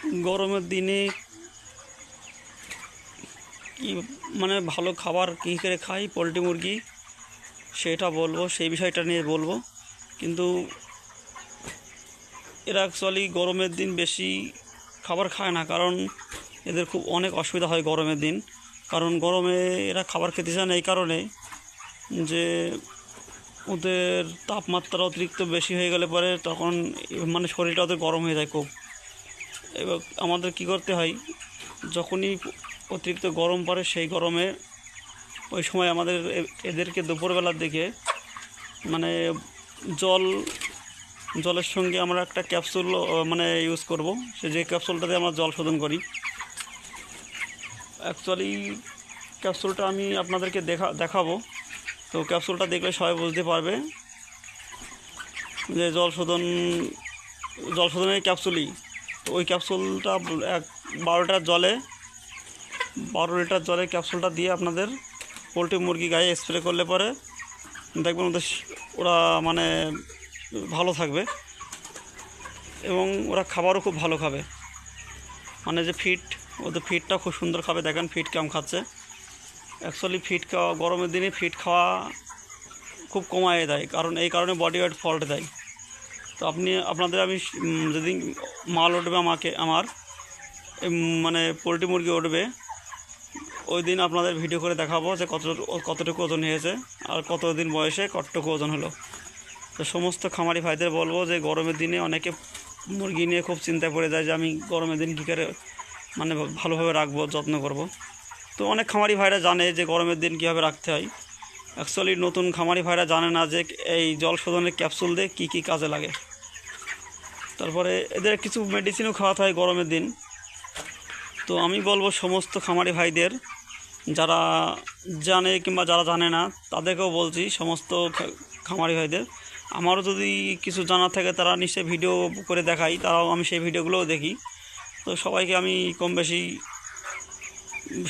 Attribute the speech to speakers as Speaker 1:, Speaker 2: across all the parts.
Speaker 1: গরমের দিনে কি মানে ভালো খাবার কী করে খাই? পোলট্রি মুরগি, সেটা বলব, সেই বিষয়টা নিয়ে বলব। কিন্তু এরা অ্যাকচুয়ালি গরমের দিন বেশি খাবার খায় না, কারণ এদের খুব অনেক অসুবিধা হয় গরমের দিন। কারণ গরমে এরা খাবার খেতে চায় না এই কারণে যে ওদের তাপমাত্রা অতিরিক্ত বেশি হয়ে গেলে পরে তখন মানে শরীরটা ওদের গরম হয়ে যায় খুব। এবার আমাদের কি করতে হয়? যখনই অতিরিক্ত গরম পড়ে সেই গরমে ওই সময় আমাদের এদেরকে দুপুরবেলার দিকে মানে জল, জলের সঙ্গে আমরা একটা ক্যাপসুল মানে ইউজ করব। সে যে ক্যাপসুলটাতে আমরা জল শোধন করি। অ্যাকচুয়ালি ক্যাপসুলটা আমি আপনাদেরকে দেখা, দেখাবো। তো ক্যাপসুলটা দেখলে সবাই বুঝতে পারবে যে জল শোধন, জল শোধনের ক্যাপসুলই। তো ওই ক্যাপসুলটা এক বারো লিটার জলে, বারো লিটার জলে ক্যাপসুলটা দিয়ে আপনাদের পোলট্রি মুরগি গায়ে স্প্রে করলে পরে দেখবেন ওদের ওরা মানে ভালো থাকবে এবং ওরা খাবারও খুব ভালো খাবে। মানে যে ফিট, ওদের ফিটটা খুব সুন্দর খাবে। দেখেন ফিট কেমন খাচ্ছে। অ্যাকচুয়ালি ফিট খাওয়া, গরমের দিনে ফিট খাওয়া খুব কমায় দেয়। কারণ এই কারণে বডি ওয়েট ফল্ট দেয়। তো আপনি, আপনাদের আমি যেদিন মাল উঠবে আমাকে, আমার মানে পোলট্রি মুরগি উঠবে, ওই দিন আপনাদের ভিডিও করে দেখাবো যে কত, কতটুকু ওজন হয়েছে আর কতদিন বয়সে কতটুকু ওজন হলো। তো সমস্ত খামারি ভাইদের বলব যে গরমের দিনে অনেকে মুরগি নিয়ে খুব চিন্তায় পড়ে যায় যে আমি গরমের দিন কী করে মানে ভালোভাবে রাখব, যত্ন করব। তো অনেক খামারি ভাইরা জানে যে গরমের দিন কীভাবে রাখতে হয়। অ্যাকচুয়ালি নতুন খামারি ভাইরা জানে না যে এই জল শোধনের ক্যাপসুল দিয়ে কী কী কাজে লাগে। তারপরে এদের কিছু মেডিসিনও খাওয়াতে হয় গরমের দিন। তো আমি বলব সমস্ত খামারি ভাইদের, যারা জানে কিংবা যারা জানে না, তাদেরকেও বলছি সমস্ত খামারি ভাইদের। আমারও যদি কিছু জানার থাকে, তারা নিশ্চয়ই ভিডিও করে দেখাই, তারাও আমি সেই ভিডিওগুলোও দেখি। তো সবাইকে আমি কম বেশি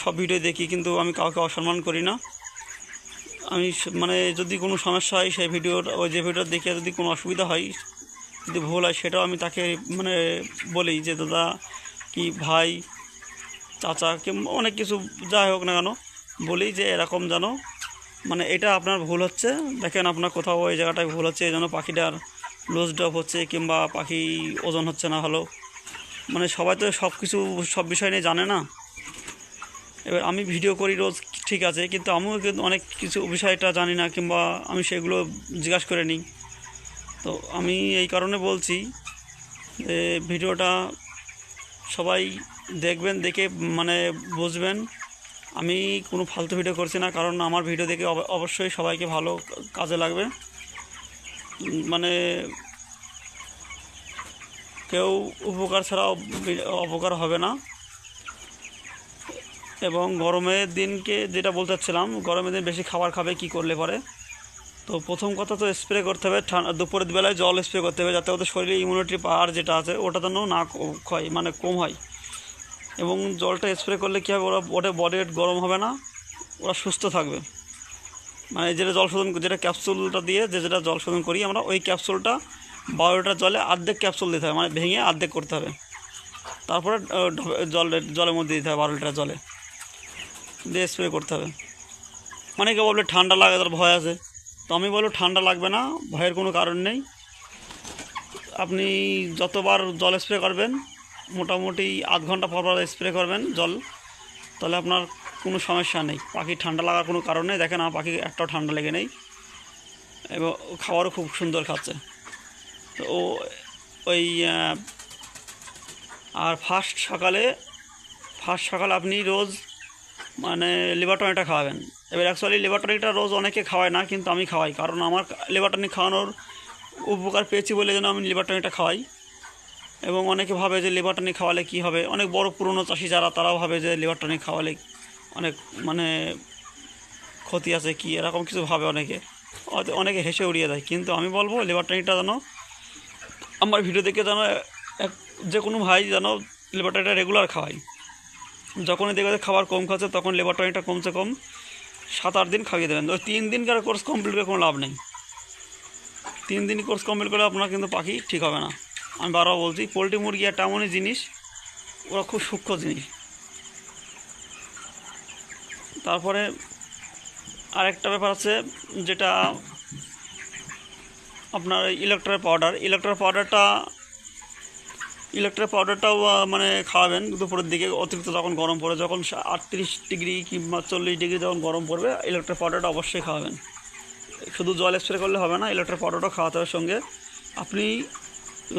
Speaker 1: সব ভিডিও দেখি, কিন্তু আমি কাউকে অসম্মান করি না। আমি মানে যদি কোনো সমস্যা হয়, সেই ভিডিওটা ওই যে ভিডিও দেখে যদি কোনো অসুবিধা হয় যদি ভুল হয় সেটাও আমি তাকে মানে বলি যে, দাদা, কি ভাই, চাচা কিংবা অনেক কিছু যাই হোক না কেন, বলি যে এরকম যেন মানে এটা আপনার ভুল হচ্ছে। দেখেন আপনার কোথাও ওই জায়গাটায় ভুল হচ্ছে, এই জন্য পাখিটার লুজ ড্রপ হচ্ছে কিংবা পাখি ওজন হচ্ছে না ভালো। মানে সবাই তো সব কিছু, সব বিষয় নিয়ে জানে না। এবার আমি ভিডিও করি রোজ, ঠিক আছে, কিন্তু আমিও কিন্তু অনেক কিছু বিষয়টা জানি না কিংবা আমি সেগুলো জিজ্ঞাসা করে নিই। তো আমি এই কারণে বলছি যে ভিডিওটা সবাই দেখবেন, দেখে মানে বুঝবেন। আমি কোনো ফালতু ভিডিও করছি না, কারণ আমার ভিডিও দেখে অব- অবশ্যই সবাইকে ভালো কাজে লাগবে। মানে কেউ উপকার ছাড়া অপকার হবে না। এবং গরমের দিনকে যেটা বলতে চাচ্ছিলাম, গরমের দিন বেশি খাবার খাবে, কি করলে পরে? তো প্রথম কথা তো স্প্রে করতে হবে দুপুরের বেলায় জল স্প্রে করতে হবে যাতে ওদের শরীরে ইমিউনিটি পাওয়ার যেটা আছে ওটা যেন না ক্ষয় মানে কম হয়। এবং জলটা স্প্রে করলে কী হবে, ওরা ওটা বডি গরম হবে না, ওরা সুস্থ থাকবে। মানে যেটা জল শোধন যেটা ক্যাপসুলটা দিয়ে যে যেটা জল শোধন করি আমরা, ওই ক্যাপসুলটা বারো লিটার জলে অর্ধেক ক্যাপসুল দিতে হবে মানে ভেঙে অর্ধেক করতে হবে। তারপরে জল জলের মধ্যে দিতে হবে বারো লিটার জলে। দিয়ে স্প্রে করতে হবে। অনেকে বলবে, ঠান্ডা লাগে তার ভয় আছে। তো আমি বলব ঠান্ডা লাগবে না, ভয়ের কোনো কারণ নেই। আপনি যতবার জল স্প্রে করবেন, মোটামুটি আধ ঘণ্টা পর পর স্প্রে করবেন জল, তাহলে আপনার কোনো সমস্যা নেই। পাখির ঠান্ডা লাগার কোনো কারণ নেই, দেখেন আমার পাখি একটাও ঠান্ডা লেগে নেই। এবং খাবারও খুব সুন্দর খাচ্ছে। তো ও, ওই আর ফার্স্ট সকালে ফার্স্ট সকালে আপনি রোজ মানে লিভার টনিকটা খাওয়াবেন। এবার অ্যাকচুয়ালি লিভার টনিকটা রোজ অনেকে খাওয়ায় না, কিন্তু আমি খাওয়াই। কারণ আমার লিভার টনিক খাওয়ানোর উপকার পেয়েছি বলে যেন আমি লিভার টনিকটা খাওয়াই। এবং অনেকে ভাবে যে লিভার টনিক খাওয়ালে কী হবে? অনেক বড় পুরনো চাষি যারা, তারাও ভাবে যে লিভার টনিক খাওয়ালে অনেক মানে ক্ষতি আছে কি, এরকম কিছু ভাবে অনেকে। অনেকে হেসে উড়িয়ে দেয়। কিন্তু আমি বলব লিভার টনিকটা যেন আমার ভিডিও দেখে যেন এক যে কোনো ভাই যেন লিভার টনিকটা রেগুলার খাওয়াই যখনই দেখবে খাবার কম খাচ্ছে, তখন লেবার টনিকটা কমসে কম সাত আট দিন খাইয়ে দেবেন। ওই তিন দিনকার কোর্স কমপ্লিট করে কোনো লাভ নেই। তিন দিন কোর্স কমপ্লিট করলে আপনার কিন্তু পাখি ঠিক হবে না। আমি বারবার বলছি, পোলট্রি মুরগি একটা এমনই জিনিস, ওরা খুব সূক্ষ্ম জিনিস। তারপরে আরেকটা ব্যাপার আছে, যেটা আপনার ইলেকট্রিক পাউডার ইলেকট্রিক পাউডারটা ইলেকট্রিক পাউডারটাও মানে খাওয়াবেন দুপুরের দিকে। অতিরিক্ত যখন গরম পড়ে, যখন আটত্রিশ ডিগ্রি কিংবা চল্লিশ ডিগ্রি যখন গরম পড়বে ইলেকট্রিক পাউডারটা অবশ্যই খাওয়াবেন। শুধু জল স্প্রে করলে হবে না ইলেকট্রিক পাউডারটাও খাওয়াতে হবে সঙ্গে। আপনি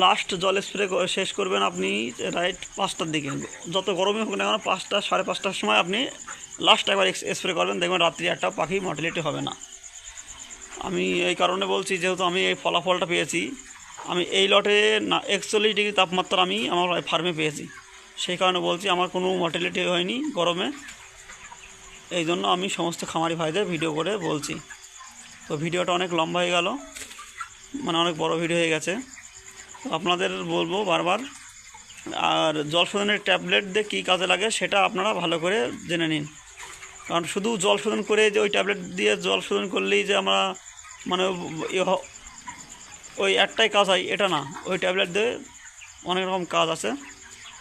Speaker 1: লাস্ট জল স্প্রে শেষ করবেন আপনি রাইট পাঁচটার দিকে। যত গরমই হোক না কেন, পাঁচটা, সাড়ে পাঁচটার সময় আপনি লাস্ট একবার স্প্রে করবেন। দেখবেন রাত্রি একটা পাখি মর্টিলিটি হবে না। আমি এই কারণে বলছি, যেহেতু আমি এই ফলাফলটা পেয়েছি আমি এই লটে না, একচল্লিশ ডিগ্রি তাপমাত্রা আমি আমার ফার্মে পেয়েছি। সেই কারণে বলছি আমার কোনো মর্টিলিটি হয়নি গরমে। এই জন্য আমি সমস্ত খামারি ভাইদের ভিডিও করে বলছি। তো ভিডিওটা অনেক লম্বা হয়ে গেল। মানে অনেক বড় ভিডিও হয়ে গেছে। তো আপনাদের বলব বারবার, আর জল শোধনের ট্যাবলেট দিয়ে কী কাজে লাগে সেটা আপনারা ভালো করে জেনে নিন। কারণ শুধু জল শোধন করে যে ওই ট্যাবলেট দিয়ে জল শোধন করলেই যে আমরা মানে ওই একটাই কাজ হয়, এটা না। ওই ট্যাবলেট দিয়ে অনেক রকম কাজ আছে,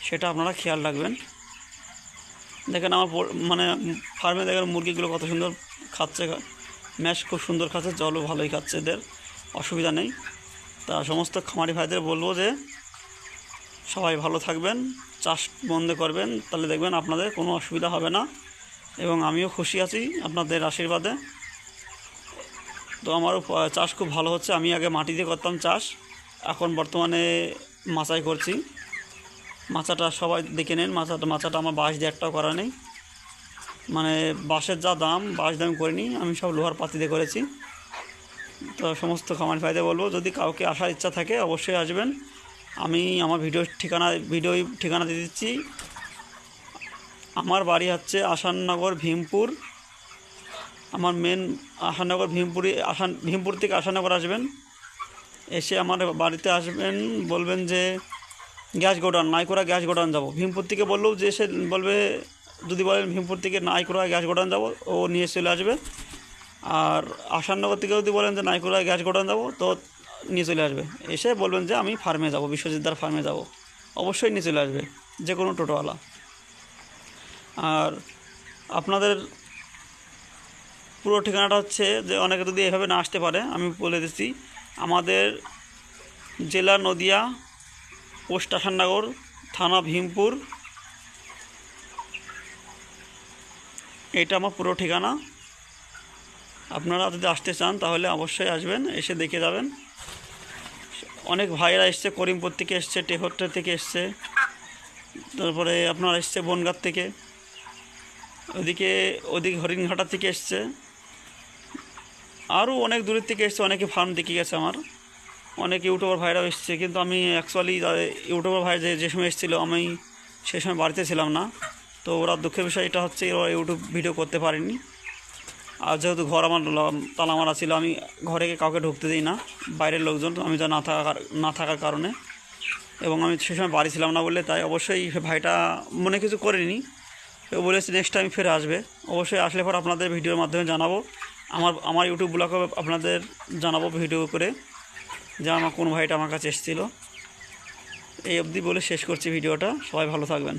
Speaker 1: সেটা আপনারা খেয়াল রাখবেন। দেখেন আমার মানে ফার্মে দেখেন মুরগিগুলো কত সুন্দর খাচ্ছে, ম্যাশ খুব সুন্দর খাচ্ছে, জলও ভালোই খাচ্ছে এদের, অসুবিধা নেই। তা সমস্ত খামারি ভাইদের বলব যে, সবাই ভালো থাকবেন, চাষ বন্ধ করবেন, তাহলে দেখবেন আপনাদের কোনো অসুবিধা হবে না। এবং আমিও খুশি আছি আপনাদের আশীর্বাদে। তো আমারও চাষ খুব ভালো হচ্ছে। আমি আগে মাটি দিয়ে করতাম চাষ। এখন বর্তমানে মাচাই করছি। মাচাটা সবাই দেখে নেন। মাচাটা মাচাটা আমার বাঁশ দিয়ে একটাও করা নেই। মানে বাঁশের যা দাম, বাঁশ দাম করিনি। আমি সব লোহার পাতি দিয়ে করেছি। তো সমস্ত খামার ফায়দা বলব, যদি কাউকে আসার ইচ্ছা থাকে, অবশ্যই আসবেন। আমি আমার ভিডিও ঠিকানা ভিডিও ঠিকানা দিয়ে দিচ্ছি। আমার বাড়ি হচ্ছে আসাননগর ভীমপুর। আমার মেন আসাননগর ভীমপুরি আসান ভীমপুর থেকে আশানগর আসবেন। এসে আমার বাড়িতে আসবেন, বলবেন যে, গ্যাস গোডাউন নাইকোড়া গ্যাস গোডাউন যাব। ভীমপুর থেকে বললেও যে সে বলবে, যদি বলেন ভীমপুর থেকে নাইকোড়া গ্যাস গোডাউন যাব, ও নিয়ে চলে আসবে। আর আসাননগর থেকে যদি বলেন যে নাইকোড়া গ্যাস গোডাউন যাব, তো নিয়ে চলে আসবে। এসে বলবেন যে, আমি ফার্মে যাব, বিশ্বজিৎদার ফার্মে যাব। অবশ্যই নিয়ে চলে আসবে, যে কোনো টোটোওয়ালা। আর আপনাদের পুরো ঠিকানাটা হচ্ছে যে অনেকে যদি এভাবে না আসতে পারে, আমি বলে দিচ্ছি, আমাদের জেলা নদিয়া, পোস্ট আসাননগর, থানা ভীমপুর, এটা আমার পুরো ঠিকানা। আপনারা যদি আসতে চান, তাহলে অবশ্যই আসবেন, এসে দেখে যাবেন। অনেক ভাইরা এসছে, করিমপুর থেকে এসছে টেহট্টা থেকে এসছে, তারপরে আপনার এসছে বনগাঁ থেকে, ওদিকে ওদিকে হরিণঘাটা থেকে এসছে। আরও অনেক দূরের থেকে এসছে, অনেকে ফার্ম দেখে গেছে আমার। অনেক ইউটিউবার ভাইরাও এসছে, কিন্তু আমি অ্যাকচুয়ালি ইউটিউবার ভাই যে যে সময় এসেছিল, আমি সে সময় বাড়িতে ছিলাম না। তো ওরা দুঃখের বিষয়, এটা হচ্ছে ওরা ইউটিউব ভিডিও করতে পারেনি। আর যেহেতু ঘর আমার তালা মারা ছিল, আমি ঘরে কাউকে ঢুকতে দিই না, বাইরের লোকজন, আমি যা না থাকার না থাকার কারণে। এবং আমি সে সময় বাড়ি ছিলাম না বলে তাই অবশ্যই ভাইটা মনে কিছু করেনি। বলেছে নেক্সট টাইম ফিরে আসবে। অবশ্যই আসলে পর আপনাদের ভিডিওর মাধ্যমে জানাব। আমার আমার ইউটিউব ব্লগে আপনাদের জানাব ভিডিও করে, যে আমার কোন ভাইটা আমার কাছে এসেছিল। এই অবধি বলে শেষ করছি ভিডিওটা সবাই ভালো থাকবেন।